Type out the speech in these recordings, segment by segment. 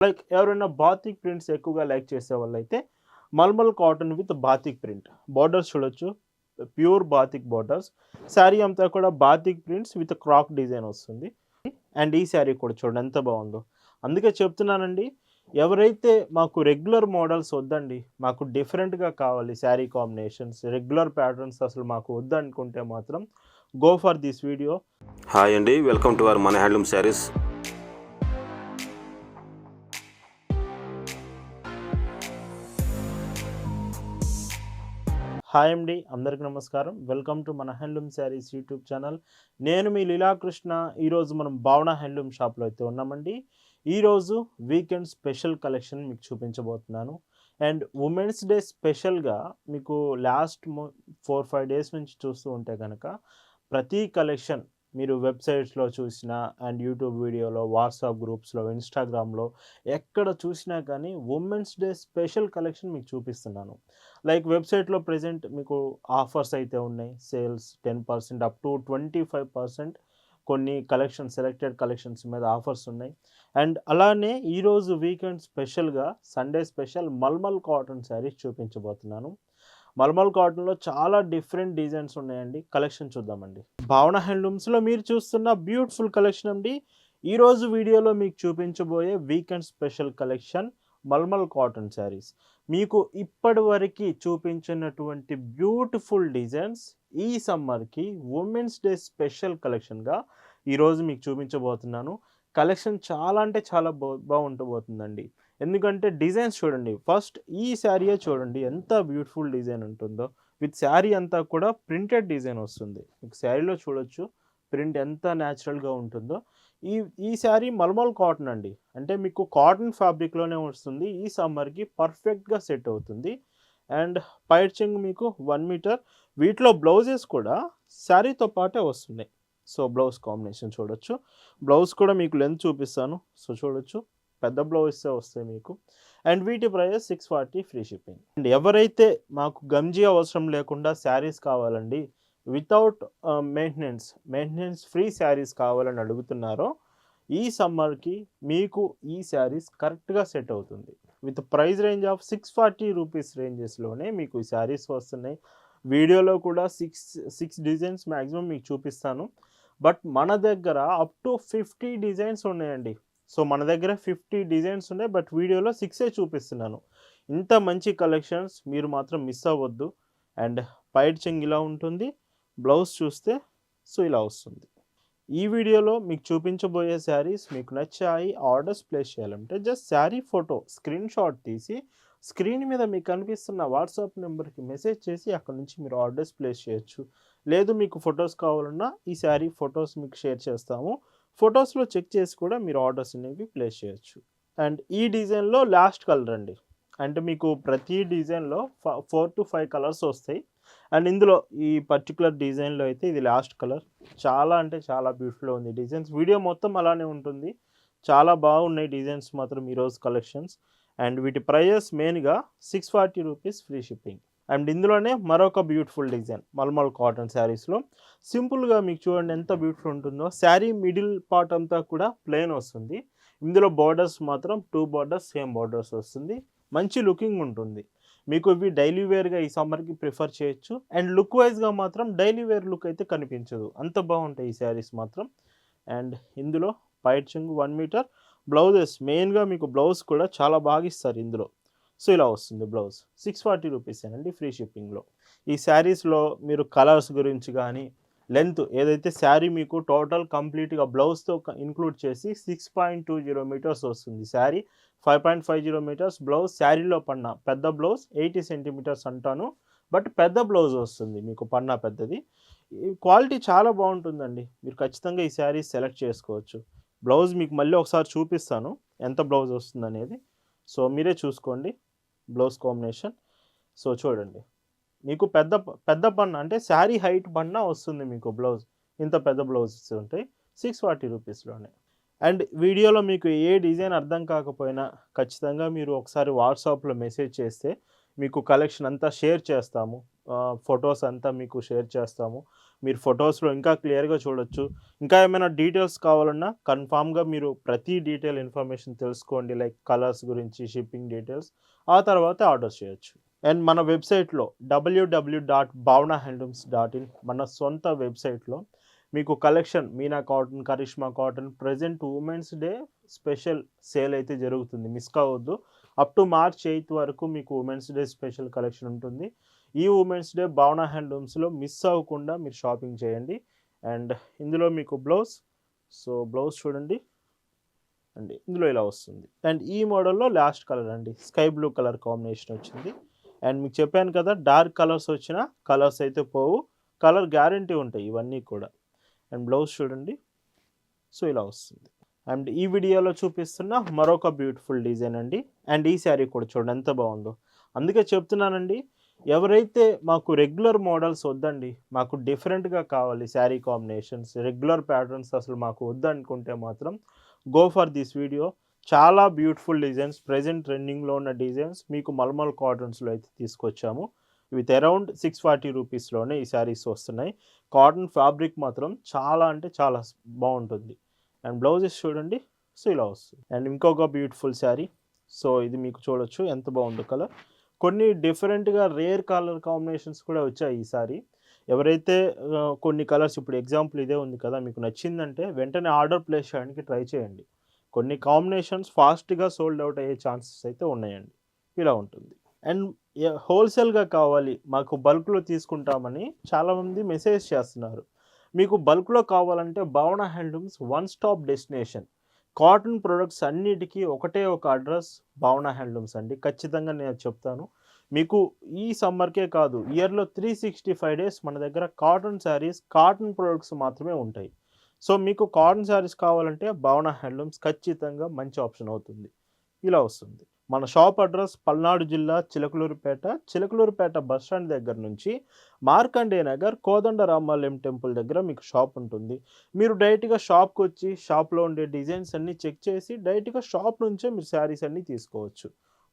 Like ఎవరైనా batik prints ఎక్కువగా like చేసే వాళ్ళైతే mulmul cotton with batik print borders చూడొచ్చు. ప్యూర్ బాతిక్ బార్డర్స్ శారీ అంతా కూడా batik prints with crack design వస్తుంది. అండ్ ఈ శారీ కూడా చూడండి ఎంత బాగుందో. అందుకే చెప్తున్నానండి ఎవరైతే మాకు రెగ్యులర్ మోడల్స్ వద్దండి మాకు డిఫరెంట్గా కావాలి శారీ కాంబినేషన్స్ రెగ్యులర్ ప్యాటర్న్స్ అసలు మాకు వద్దనుకుంటే మాత్రం go for this video hi అండి వెల్కమ్ టు అవర్ మన హ్యాండ్లూమ్ శారీస్ హాయ్ అండి అందరికి నమస్కారం. వెల్కమ్ టు మన హ్యాండ్లూమ్ శారీస్ యూట్యూబ్ ఛానల్. నేను మీ లీలాకృష్ణ. ఈరోజు మనం భావన హ్యాండ్లూమ్ షాప్లో అయితే ఉన్నామండి. ఈరోజు వీకెండ్ స్పెషల్ కలెక్షన్ మీకు చూపించబోతున్నాను. అండ్ ఉమెన్స్ డే స్పెషల్గా మీకు లాస్ట్ ఫోర్ ఫైవ్ డేస్ నుంచి చూస్తూ ఉంటే కనుక ప్రతి కలెక్షన్ మీరు వెబ్సైట్స్లో చూసినా అండ్ యూట్యూబ్ వీడియోలో వాట్సాప్ గ్రూప్స్లో ఇన్స్టాగ్రామ్లో ఎక్కడ చూసినా కానీ ఉమెన్స్ డే స్పెషల్ కలెక్షన్ మీకు చూపిస్తున్నాను. లైక్ వెబ్సైట్లో ప్రజెంట్ మీకు ఆఫర్స్ అయితే ఉన్నాయి. Sales ten percent up to twenty five percent కొన్ని కలెక్షన్ సెలెక్టెడ్ కలెక్షన్స్ మీద ఆఫర్స్ ఉన్నాయి. అండ్ అలానే ఈరోజు వీకెండ్ స్పెషల్గా Sunday special mulmul cotton sarees చూపించబోతున్నాను. మల్మల్ కాటన్లో చాలా డిఫరెంట్ డిజైన్స్ ఉన్నాయండి. కలెక్షన్ చూద్దామండి. భావన హ్యాండ్లూమ్స్లో మీరు చూస్తున్న బ్యూటిఫుల్ కలెక్షన్ అండి. ఈరోజు వీడియోలో మీకు చూపించబోయే weekend special collection mulmul cotton sarees. మీకు ఇప్పటి వరకు చూపించినటువంటి బ్యూటిఫుల్ డిజైన్స్ ఈ సమ్మర్కి ఉమెన్స్ డే స్పెషల్ కలెక్షన్గా ఈరోజు మీకు చూపించబోతున్నాను. కలెక్షన్ చాలా అంటే చాలా బా బాగుంటబోతుందండి. ఎందుకంటే డిజైన్స్ చూడండి ఫస్ట్ ఈ శారీయే చూడండి ఎంత బ్యూటిఫుల్ డిజైన్ ఉంటుందో. విత్ శారీ అంతా కూడా ప్రింటెడ్ డిజైన్ వస్తుంది. మీకు శారీలో చూడొచ్చు. ప్రింట్ ఎంత న్యాచురల్గా ఉంటుందో. ఈ ఈ శారీ మల్మల్ కాటన్ అండి. అంటే మీకు కాటన్ ఫ్యాబ్రిక్లోనే వస్తుంది. ఈ సమ్మర్కి పర్ఫెక్ట్గా సెట్ అవుతుంది. అండ్ పైర్చింగ్ మీకు వన్ మీటర్. వీటిలో బ్లౌజెస్ కూడా శారీతో పాటే వస్తున్నాయి. సో బ్లౌజ్ కాంబినేషన్ చూడొచ్చు. బ్లౌజ్ కూడా మీకు లెంత్ చూపిస్తాను. సో చూడొచ్చు. పెద్ద బ్లౌజెస్ వస్తాయి మీకు. అండ్ వీటి price six forty free shipping. And ఎవరైతే మాకు గంజీ అవసరం లేకుండా శారీస్ కావాలండి without maintenance maintenance free saris కావాలని అడుగుతున్నారో ఈ సమ్మర్కి మీకు ఈ శారీస్ కరెక్ట్గా సెట్ అవుతుంది. With price range of six forty rupees రేంజెస్లోనే మీకు ఈ శారీస్ వస్తున్నాయి. వీడియోలో కూడా సిక్స్ సిక్స్ డిజైన్స్ మ్యాక్సిమం మీకు చూపిస్తాను. బట్ మన దగ్గర అప్ టు ఫిఫ్టీ డిజైన్స్ ఉన్నాయండి. సో మన దగ్గర ఫిఫ్టీ డిజైన్స్ ఉన్నాయి బట్ వీడియోలో సిక్సే చూపిస్తున్నాను. ఇంత మంచి కలెక్షన్స్ మీరు మాత్రం మిస్ అవ్వద్దు. అండ్ పైట్ చెంగ్ ఇలా ఉంటుంది. బ్లౌజ్ చూస్తే సో ఇలా వస్తుంది. ఈ వీడియోలో మీకు చూపించబోయే శారీస్ మీకు నచ్చాయి ఆర్డర్స్ ప్లేస్ చేయాలంటే just sari photo screen shot తీసి స్క్రీన్ మీద మీకు కనిపిస్తున్న వాట్సాప్ నెంబర్కి మెసేజ్ చేసి అక్కడ నుంచి మీరు ఆర్డర్స్ ప్లేస్ చేయొచ్చు. లేదు మీకు ఫొటోస్ కావాలన్నా ఈ శారీ ఫొటోస్ మీకు షేర్ చేస్తాము. ఫొటోస్లో చెక్ చేసి కూడా మీరు ఆర్డర్స్ అనేవి ప్లేస్ చేయొచ్చు. అండ్ ఈ డిజైన్లో లాస్ట్ కలర్ అండి. అంటే మీకు ప్రతి డిజైన్లో ఫోర్ టు ఫైవ్ కలర్స్ వస్తాయి. అండ్ ఇందులో ఈ పర్టికులర్ డిజైన్లో అయితే ఇది లాస్ట్ కలర్ చాలా అంటే చాలా బ్యూటిఫుల్గా ఉంది. డిజైన్స్ వీడియో మొత్తం అలానే ఉంటుంది. చాలా బాగున్నాయి డిజైన్స్ మాత్రం ఈరోజు కలెక్షన్స్ అండ్ వీటి ప్రైజెస్ మెయిన్గా six forty rupees free shipping and ఇందులోనే మరొక బ్యూటిఫుల్ డిజైన్ మల్మల్ కాటన్ శారీస్లో. సింపుల్గా మీకు చూడండి ఎంత బ్యూటిఫుల్ ఉంటుందో. శారీ మిడిల్ పార్ట్ అంతా కూడా ప్లెయిన్ వస్తుంది. ఇందులో బార్డర్స్ మాత్రం టూ బార్డర్స్ సేమ్ బార్డర్స్ వస్తుంది. మంచి లుకింగ్ ఉంటుంది. మీకు ఇవి డైలీ వేర్గా ఈ సమ్మర్కి ప్రిఫర్ చేయొచ్చు. అండ్ లుక్ వైజ్గా మాత్రం డైలీ వేర్ లుక్ అయితే కనిపించదు. అంత బాగుంటాయి ఈ శారీస్ మాత్రం. అండ్ ఇందులో పైట్ చెంగు వన్ మీటర్ బ్లౌజెస్ మెయిన్గా మీకు బ్లౌజ్ కూడా చాలా బాగా ఇస్తారు ఇందులో. సో ఇలా వస్తుంది బ్లౌజ్ సిక్స్ ఫార్టీ రూపీస్ అండి ఫ్రీ షిప్పింగ్లో ఈ శారీస్లో మీరు కలర్స్ గురించి కానీ లెంత్ ఏదైతే శారీ మీకు టోటల్ కంప్లీట్గా బ్లౌజ్తో ఇంక్లూడ్ చేసి six point two zero metres వస్తుంది sari. Five point five zero metres blouse శారీలో పన్న పెద్ద బ్లౌజ్ ఎయిటీ సెంటీమీటర్స్ అంటాను. బట్ పెద్ద బ్లౌజ్ వస్తుంది మీకు పన్నా పెద్దది. క్వాలిటీ చాలా బాగుంటుందండి. మీరు ఖచ్చితంగా ఈ శారీ సెలెక్ట్ చేసుకోవచ్చు. బ్లౌజ్ మీకు మళ్ళీ ఒకసారి చూపిస్తాను ఎంత బ్లౌజ్ వస్తుంది అనేది సో మీరే చూసుకోండి బ్లౌజ్ కాంబినేషన్. సో చూడండి. మీకు పెద్ద పెద్ద బన్న అంటే శారీ హైట్ బన్న వస్తుంది మీకు బ్లౌజ్. ఇంత పెద్ద బ్లౌజెస్ ఉంటాయి. Six forty రూపీస్లోనే. అండ్ వీడియోలో మీకు ఏ డిజైన్ అర్థం కాకపోయినా ఖచ్చితంగా మీరు ఒకసారి వాట్సాప్లో మెసేజ్ చేస్తే మీకు కలెక్షన్ అంతా షేర్ చేస్తాము. ఫొటోస్ అంతా మీకు షేర్ చేస్తాము. మీరు ఫొటోస్లో ఇంకా క్లియర్గా చూడొచ్చు. ఇంకా ఏమైనా డీటెయిల్స్ కావాలన్నా కన్ఫామ్గా మీరు ప్రతి డీటెయిల్ ఇన్ఫర్మేషన్ తెలుసుకోండి. లైక్ కలర్స్ గురించి షిప్పింగ్ డీటెయిల్స్. ఆ తర్వాత ఆర్డర్ చేయొచ్చు. అండ్ మన వెబ్సైట్లో W W dot Bhavana handlooms dot in మన సొంత వెబ్సైట్లో మీకు collection Meena cotton Karishma cotton present women's day special sale అయితే జరుగుతుంది. మిస్ కావద్దు. అప్ టు మార్చ్ ఎయిత్ వరకు మీకు ఉమెన్స్ డే స్పెషల్ కలెక్షన్ ఉంటుంది. ఈ ఉమెన్స్ డే భావనా హ్యాండ్లూమ్స్లో మిస్ అవ్వకుండా మీరు షాపింగ్ చేయండి. అండ్ ఇందులో మీకు బ్లౌజ్ సో బ్లౌజ్ చూడండి. అండి ఇందులో ఇలా వస్తుంది. అండ్ ఈ మోడల్లో లాస్ట్ కలర్ అండి. స్కై బ్లూ కలర్ కాంబినేషన్ వచ్చింది. అండ్ మీకు చెప్పాను కదా డార్క్ కలర్స్ వచ్చిన కలర్స్ అయితే పోవు. కలర్ గ్యారంటీ ఉంటాయి ఇవన్నీ కూడా. అండ్ బ్లౌజ్ చూడండి. సో ఇలా వస్తుంది. అండ్ ఈ వీడియోలో చూపిస్తున్న మరొక బ్యూటిఫుల్ డిజైన్ అండి. అండ్ ఈ శారీ కూడా చూడండి ఎంత బాగుందో. అందుకే చెప్తున్నానండి ఎవరైతే మాకు రెగ్యులర్ మోడల్స్ వద్దండి మాకు డిఫరెంట్గా కావాలి శారీ కాంబినేషన్స్ రెగ్యులర్ ప్యాటర్న్స్ అసలు మాకు వద్దనుకుంటే మాత్రం గో ఫర్ దిస్ వీడియో. చాలా బ్యూటిఫుల్ డిజైన్స్ ప్రజెంట్ ట్రెండింగ్లో ఉన్న డిజైన్స్ మీకు మల్మల్ కాటన్స్లో అయితే తీసుకొచ్చాము. విత్ అరౌండ్ సిక్స్ ఫార్టీ రూపీస్లోనే ఈ శారీస్ వస్తున్నాయి. కాటన్ ఫ్యాబ్రిక్ మాత్రం చాలా అంటే చాలా బాగుంటుంది. అండ్ బ్లౌజెస్ చూడండి సో ఇలా వస్తుంది. అండ్ ఇంకొక బ్యూటిఫుల్ శారీ సో ఇది మీకు చూడొచ్చు ఎంత బాగుందో కలర్ కొన్ని డిఫరెంట్గా రేర్ కలర్ కాంబినేషన్స్ కూడా వచ్చాయి ఈ ఎవరైతే కొన్ని కలర్స్ ఇప్పుడు ఎగ్జాంపుల్ ఇదే ఉంది కదా మీకు నచ్చిందంటే వెంటనే ఆర్డర్ ప్లేస్ చేయడానికి ట్రై చేయండి. కొన్ని కాంబినేషన్స్ ఫాస్ట్గా సోల్డ్ అవుట్ అయ్యే ఛాన్సెస్ అయితే ఉన్నాయండి. ఇలా ఉంటుంది. అండ్ హోల్సేల్గా కావాలి మాకు బల్క్లో తీసుకుంటామని చాలామంది మెసేజ్ చేస్తున్నారు. మీకు బల్క్లో కావాలంటే Bhavana handlooms one stop destination. Cotton products అన్నిటికీ ఒకటే ఒక అడ్రస్ భావన హ్యాండ్లూమ్స్ అండి. ఖచ్చితంగా నేను చెప్తాను. మీకు ఈ సమ్మర్కే కాదు ఇయర్లో త్రీ సిక్స్టీ ఫైవ్ డేస్ మన దగ్గర కాటన్ శారీస్ కాటన్ ప్రొడక్ట్స్ మాత్రమే ఉంటాయి. సో మీకు కాటన్ శారీస్ కావాలంటే భవన హ్యాండ్లూమ్స్ ఖచ్చితంగా మంచి ఆప్షన్ అవుతుంది. ఇలా వస్తుంది. మన షాప్ అడ్రస్ పల్నాడు జిల్లా చిలకలూరుపేట చిలకలూరుపేట బస్ స్టాండ్ దగ్గర నుంచి మార్కండే నగర్ కోదండ రామాలయం టెంపుల్ దగ్గర మీకు షాప్ ఉంటుంది. మీరు డైరెక్ట్గా షాప్కి వచ్చి షాప్లో ఉండే డిజైన్స్ అన్నీ చెక్ చేసి డైరెక్ట్గా షాప్ నుంచే మీరు శారీస్ అన్నీ తీసుకోవచ్చు.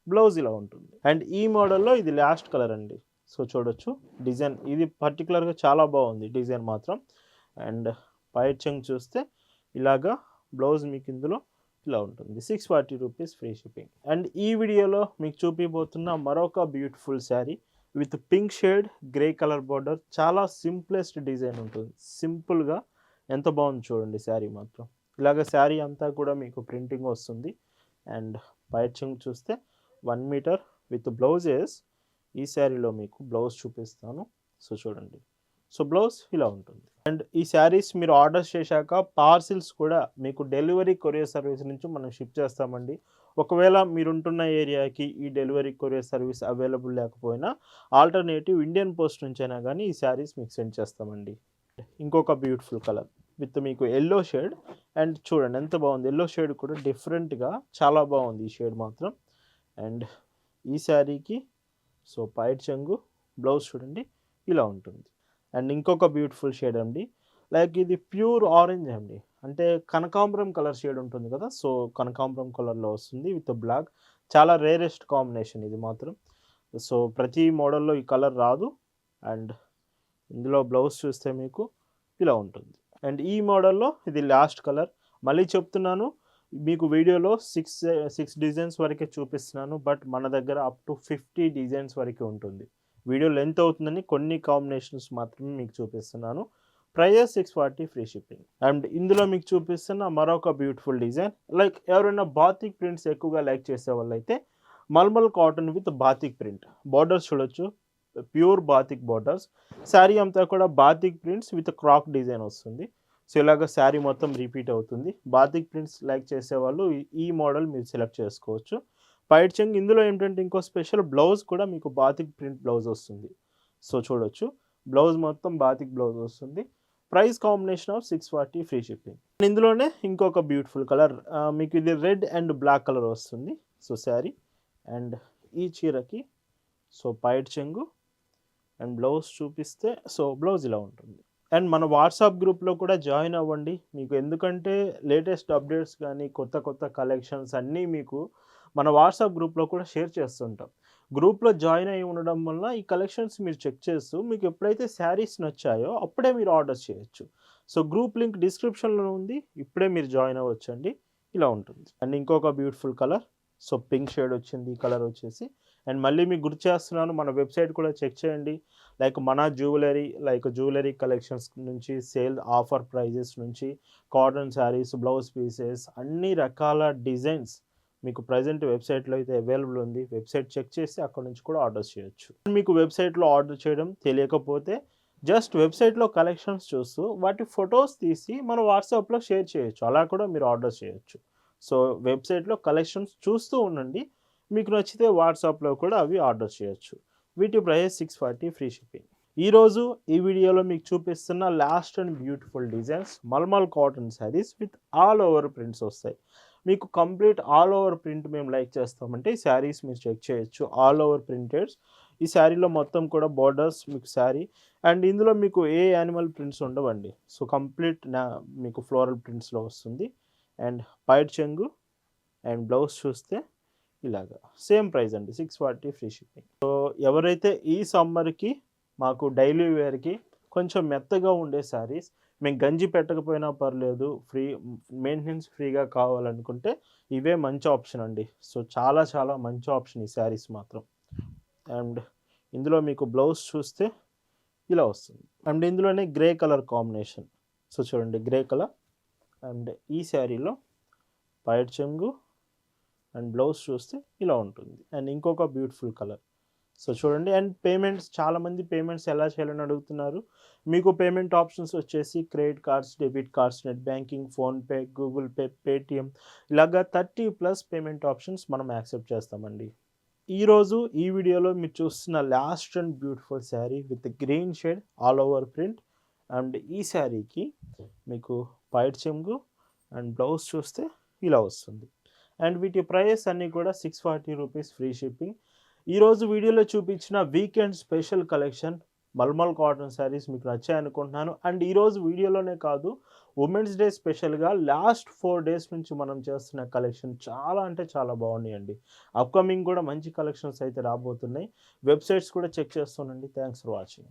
బ్లౌజ్ ఇలా ఉంటుంది. అండ్ ఈ మోడల్లో ఇది లాస్ట్ కలర్ అండి. సో చూడొచ్చు. డిజైన్ ఇది పర్టికులర్గా చాలా బాగుంది డిజైన్ మాత్రం. అండ్ పైట్ చూస్తే ఇలాగా బ్లౌజ్ మీకు ఇందులో ఇలా ఉంటుంది. Six forty rupees free shipping and ఈ వీడియోలో మీకు చూపిబోతున్న మరొక beautiful sari with pink shade grey colour border చాలా సింప్లెస్ట్ డిజైన్ ఉంటుంది. సింపుల్గా ఎంత బాగుంది చూడండి శారీ మాత్రం. ఇలాగ శారీ అంతా కూడా మీకు ప్రింటింగ్ వస్తుంది. అండ్ పైచింగ్ చూస్తే వన్ మీటర్ విత్ బ్లౌజెస్ ఈ శారీలో మీకు బ్లౌజ్ చూపిస్తాను. సో చూడండి. సో బ్లౌజ్ ఇలా ఉంటుంది. అండ్ ఈ శారీస్ మీరు ఆర్డర్ చేశాక పార్సిల్స్ కూడా మీకు డెలివరీ కొరియర్ సర్వీస్ నుంచి మనం షిప్ చేస్తామండి. ఒకవేళ మీరుంటున్న ఏరియాకి ఈ డెలివరీ కొరియర్ సర్వీస్ అవైలబుల్ లేకపోయినా ఆల్టర్నేటివ్ ఇండియన్ పోస్ట్ నుంచైనా కానీ ఈ శారీస్ మీకు సెండ్ చేస్తామండి. ఇంకొక బ్యూటిఫుల్ కలర్ విత్ మీకు ఎల్లో షేడ్ అండ్ చూడండి ఎంత బాగుంది. ఎల్లో షేడ్ కూడా డిఫరెంట్గా చాలా బాగుంది ఈ షేడ్ మాత్రం. అండ్ ఈ శారీకి సో పైట్ చెంగు బ్లౌజ్ చూడండి ఇలా ఉంటుంది. అండ్ ఇంకొక బ్యూటిఫుల్ షేడ్ అండి. లైక్ ఇది ప్యూర్ ఆరెంజ్ అండి. అంటే కనకాంబరం కలర్ షేడ్ ఉంటుంది కదా సో కనకాంబరం కలర్లో వస్తుంది విత్ బ్లాక్. చాలా రేరెస్ట్ కాంబినేషన్ ఇది మాత్రం. సో ప్రతి మోడల్లో ఈ కలర్ రాదు. అండ్ ఇందులో బ్లౌజ్ చూస్తే మీకు ఇలా ఉంటుంది. అండ్ ఈ మోడల్లో ఇది లాస్ట్ కలర్. మళ్ళీ చెప్తున్నాను మీకు వీడియోలో సిక్స్ సిక్స్ డిజైన్స్ వరకే చూపిస్తున్నాను బట్ మన దగ్గర అప్ టు ఫిఫ్టీ డిజైన్స్ వరకే ఉంటుంది. వీడియో లెంత్ అవుతుందని కొన్ని కాంబినేషన్స్ మాత్రమే మీకు చూపిస్తున్నాను. Prices six forty free shipping and ఇందులో మీకు చూపిస్తున్న మరొక బ్యూటిఫుల్ డిజైన్ లైక్ ఎవరైనా బాతిక్ ప్రింట్స్ ఎక్కువగా లైక్ చేసే వాళ్ళైతే mulmul cotton with batik print borders చూడొచ్చు. ప్యూర్ బాతిక్ బార్డర్స్ శారీ అంతా కూడా batik prints with crack design వస్తుంది. సో ఇలాగ శారీ మొత్తం రిపీట్ అవుతుంది. బాతిక్ ప్రింట్స్ లైక్ చేసేవాళ్ళు ఈ- ఈ మోడల్ మీరు సెలెక్ట్ చేసుకోవచ్చు. పైట్ చెంగ్ ఇందులో ఏంటంటే ఇంకో స్పెషల్ బ్లౌజ్ కూడా మీకు బాతిక్ ప్రింట్ బ్లౌజ్ వస్తుంది. సో చూడొచ్చు. బ్లౌజ్ మొత్తం బాతిక్ బ్లౌజ్ వస్తుంది. Price combination of six forty free shipping. ఇందులోనే ఇంకొక బ్యూటిఫుల్ కలర్ మీకు ఇది రెడ్ అండ్ బ్లాక్ కలర్ వస్తుంది. సో శారీ అండ్ ఈ చీరకి సో పైట్ చెంగు అండ్ బ్లౌజ్ చూపిస్తే సో బ్లౌజ్ ఇలా ఉంటుంది. అండ్ మన వాట్సాప్ గ్రూప్లో కూడా జాయిన్ అవ్వండి. మీకు ఎందుకంటే లేటెస్ట్ అప్డేట్స్ కానీ కొత్త కొత్త కలెక్షన్స్ అన్నీ మీకు మన వాట్సాప్ గ్రూప్లో కూడా షేర్ చేస్తుంటాం. గ్రూప్లో జాయిన్ అయి ఉండడం వల్ల ఈ కలెక్షన్స్ మీరు చెక్ చేస్తూ మీకు ఎప్పుడైతే శారీస్ నచ్చాయో అప్పుడే మీరు ఆర్డర్ చేయొచ్చు. సో గ్రూప్ లింక్ డిస్క్రిప్షన్లో ఉంది. ఇప్పుడే మీరు జాయిన్ అవ్వచ్చండి. ఇలా ఉంటుంది. అండ్ ఇంకొక beautiful colour. So pink shade వచ్చింది. ఈ కలర్ వచ్చేసి. అండ్ మళ్ళీ మీకు గుర్తు చేస్తున్నాను మన వెబ్సైట్ కూడా చెక్ చేయండి. లైక్ మన జ్యువెలరీ లైక్ జ్యువెలరీ కలెక్షన్స్ నుంచి సేల్ ఆఫర్ ప్రైజెస్ నుంచి కాటన్ శారీస్ బ్లౌజ్ పీసెస్ అన్ని రకాల డిజైన్స్ మీకు ప్రజెంట్ వెబ్సైట్లో అయితే అవైలబుల్ ఉంది. వెబ్సైట్ చెక్ చేసి అక్కడ నుంచి కూడా ఆర్డర్ చేయొచ్చు. మీకు వెబ్సైట్లో ఆర్డర్ చేయడం తెలియకపోతే జస్ట్ వెబ్సైట్లో కలెక్షన్స్ చూస్తూ వాటి ఫొటోస్ తీసి మన వాట్సాప్లో షేర్ చేయొచ్చు. అలా కూడా మీరు ఆర్డర్ చేయొచ్చు. సో వెబ్సైట్లో కలెక్షన్స్ చూస్తూ ఉండండి. మీకు నచ్చితే వాట్సాప్లో కూడా అవి ఆర్డర్ చేయొచ్చు. వీటి price six forty free shipping ఈరోజు ఈ వీడియోలో మీకు చూపిస్తున్న last and beautiful designs mulmul cotton saris with all over prints వస్తాయి. మీకు కంప్లీట్ ఆల్ ఓవర్ ప్రింట్ మేము లైక్ చేస్తామంటే ఈ శారీస్ మీరు చెక్ చేయొచ్చు. ఆల్ ఓవర్ ప్రింటెడ్స్ ఈ శారీలో మొత్తం కూడా బార్డర్స్ మీకు శారీ. అండ్ ఇందులో మీకు ఏ యానిమల్ ప్రింట్స్ ఉండవండి. సో కంప్లీట్ నా మీకు ఫ్లోరల్ ప్రింట్స్లో వస్తుంది. అండ్ పైట్ చెంగు అండ్ బ్లౌజ్ చూస్తే ఇలాగా. సేమ్ ప్రైస్ అండి. Six forty free shipping so ఎవరైతే ఈ సమ్మర్కి మాకు డైలీ వేర్కి కొంచెం మెత్తగా ఉండే శారీస్ మేము గంజి పెట్టకపోయినా పర్లేదు ఫ్రీ మెయింటెనెన్స్ ఫ్రీగా కావాలనుకుంటే ఇవే మంచి ఆప్షన్ అండి. సో చాలా చాలా మంచి ఆప్షన్ ఈ శారీస్ మాత్రం. అండ్ ఇందులో మీకు బ్లౌజ్ చూస్తే ఇలా వస్తుంది. అండ్ ఇందులోనే గ్రే కలర్ కాంబినేషన్ సో చూడండి గ్రే కలర్ అండ్ ఈ శారీలో పైట్ చెంగు అండ్ బ్లౌజ్ చూస్తే ఇలా ఉంటుంది. అండ్ ఇంకొక బ్యూటిఫుల్ కలర్ సో చూడండి. అండ్ పేమెంట్స్ చాలామంది పేమెంట్స్ ఎలా చేయాలని అడుగుతున్నారు? మీకు పేమెంట్ ఆప్షన్స్ వచ్చేసి credit cards debit cards net banking PhonePe Google Pay Paytm ఇలాగా థర్టీ ప్లస్ పేమెంట్ ఆప్షన్స్ మనం యాక్సెప్ట్ చేస్తామండి. ఈరోజు ఈ వీడియోలో మీరు చూస్తున్న last and beautiful sari with green shade all over print and ఈ శారీకి మీకు పైట్ చెంగు అండ్ బ్లౌజ్ చూస్తే ఇలా వస్తుంది. అండ్ వీటి ప్రైస్ అన్నీ కూడా six forty rupees free shipping ఈరోజు వీడియోలో చూపించిన weekend special collection mulmul cotton saris మీకు నచ్చాయి అనుకుంటున్నాను. అండ్ ఈరోజు వీడియోలోనే కాదు ఉమెన్స్ డే స్పెషల్గా లాస్ట్ ఫోర్ డేస్ నుంచి మనం చేస్తున్న కలెక్షన్ చాలా అంటే చాలా బాగున్నాయండి. అప్కమింగ్ కూడా మంచి కలెక్షన్స్ అయితే రాబోతున్నాయి. వెబ్సైట్స్ కూడా చెక్ చేస్తానండి. Thanks for watching